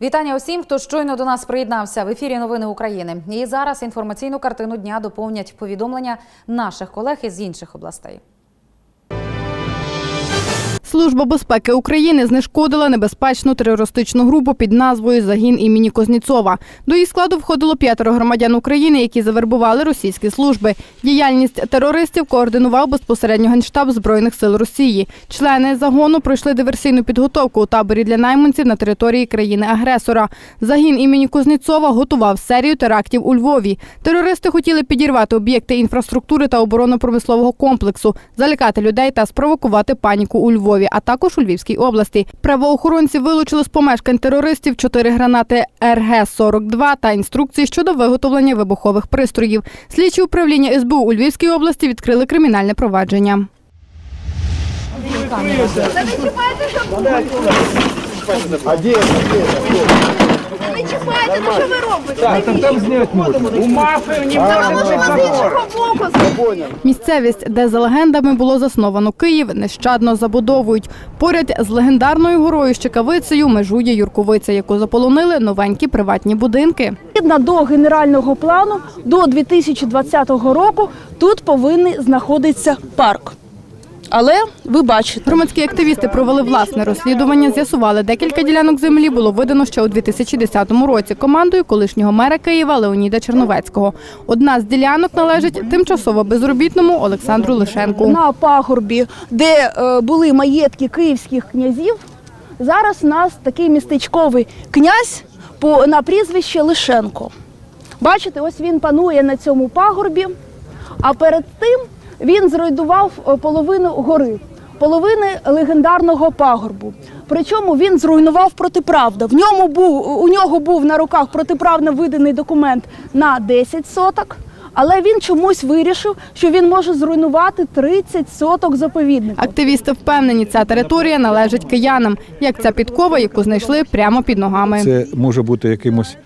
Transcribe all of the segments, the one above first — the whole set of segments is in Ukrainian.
Вітання усім, хто щойно до нас приєднався в ефірі Новини України. І зараз інформаційну картину дня доповнять повідомлення наших колег із інших областей. Служба безпеки України знешкодила небезпечну терористичну групу під назвою Загін імені Козніцова. До її складу входило п'ятеро громадян України, які завербували російські служби. Діяльність терористів координував безпосередньо генштаб збройних сил Росії. Члени загону пройшли диверсійну підготовку у таборі для найманців на території країни-агресора. Загін імені Кузніцова готував серію терактів у Львові. Терористи хотіли підірвати об'єкти інфраструктури та оборонно-промислового комплексу, залякати людей та спровокувати паніку у Львові, а також у Львівській області. Правоохоронці вилучили з помешкань терористів чотири гранати РГ-42 та інструкції щодо виготовлення вибухових пристроїв. Слідчі управління СБУ у Львівській області відкрили кримінальне провадження. Не чіпайте, ну що ви робите? У мафии не может быть З іншого боку, Місцевість, де за легендами було засновано Київ, нещадно забудовують. Поряд з легендарною горою Щекавицею межує Юрковиця, яку заполонили новенькі приватні будинки. Відповідно до генерального плану до 2020 року тут повинен знаходитися парк. Але ви бачите, Громадські активісти провели власне розслідування. З'ясували, декілька ділянок землі було видано ще у 2010 році командою колишнього мера Києва Леоніда Черновецького. Одна з ділянок належить тимчасово безробітному Олександру Лишенку. на пагорбі, де е, були маєтки київських князів, зараз у нас такий містечковий князь по, на прізвище Лишенко. Бачите, ось він панує на цьому пагорбі, а перед тим він зруйнував е, половину гори, половини легендарного пагорбу. Причому він зруйнував протиправно. В ньому був, у нього був на руках протиправно виданий документ на 10 соток. Але він чомусь вирішив, що він може зруйнувати 30 соток заповідника. Активісти впевнені, ця територія належить киянам, як ця підкова, яку знайшли прямо під ногами. Це може бути якимось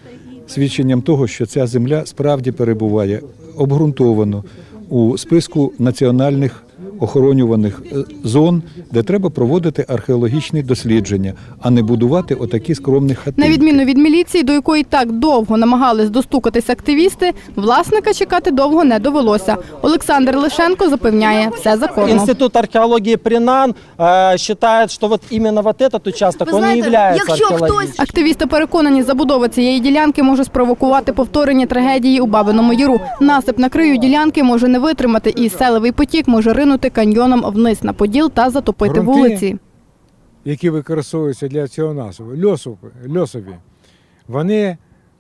свідченням того, що ця земля справді перебуває обґрунтовано у списку національних охоронюваних е, зон, де треба проводити археологічні дослідження, а не будувати отакі скромні хати. На відміну від міліції, до якої так довго намагались достукатись активісти, власника чекати довго не довелося. Олександр Лишенко запевняє, все законно. Институт археологии Принан э, считает, что вот именно вот этот участок, Вы он знаете, не является якщо хтось- археологическим. Активісти переконані, забудова цієї ділянки може спровокувати повторення трагедії у Бабиному Яру. Насип на краю ділянки може не витримати, і селевий потік може ринути каньйоном вниз на поділ та затопити Грунти. вулиці. які використовуються для цього насобу, льосові, вони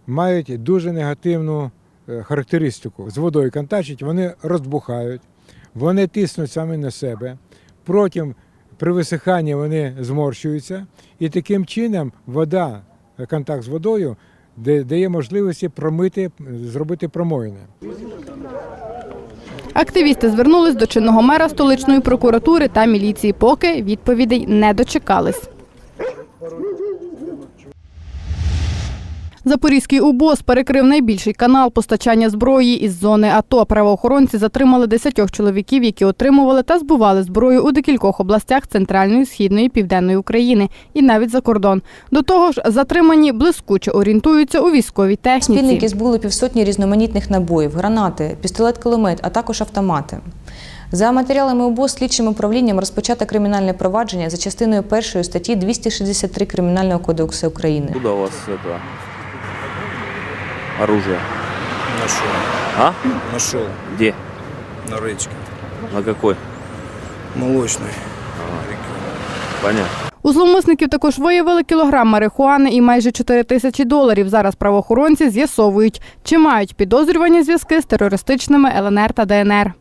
мають дуже негативну е, характеристику. З водою контачать, вони розбухають, вони тиснуть самі на себе. Потім при висиханні вони зморщуються, і таким чином вода, е, контакт з водою, дає можливості промити, зробити промоїни. Активісти звернулись до чинного мера столичної прокуратури та міліції, поки відповідей не дочекались. Запорізький УБОЗ перекрив найбільший канал постачання зброї із зони АТО. Правоохоронці затримали десятьох чоловіків, які отримували та збували зброю у декількох областях центральної, східної, південної України і навіть за кордон. До того ж, затримані блискуче орієнтуються у військовій техніці. Спільники збули півсотні різноманітних набоїв, гранати, пістолет-кулемет, а також автомати. За матеріалами ОБО слідчим управлінням розпочато кримінальне провадження за частиною першої статті 263 Кримінального кодексу України. Откуда у вас это оружие? Нашел. А? Нашел. Где? На речке. На какой? Молочной. Понятно. У зловмисників також виявили кілограм марихуани і майже 4 тисячі доларів. Зараз правоохоронці з'ясовують, чи мають підозрювані зв'язки з терористичними ЛНР та ДНР.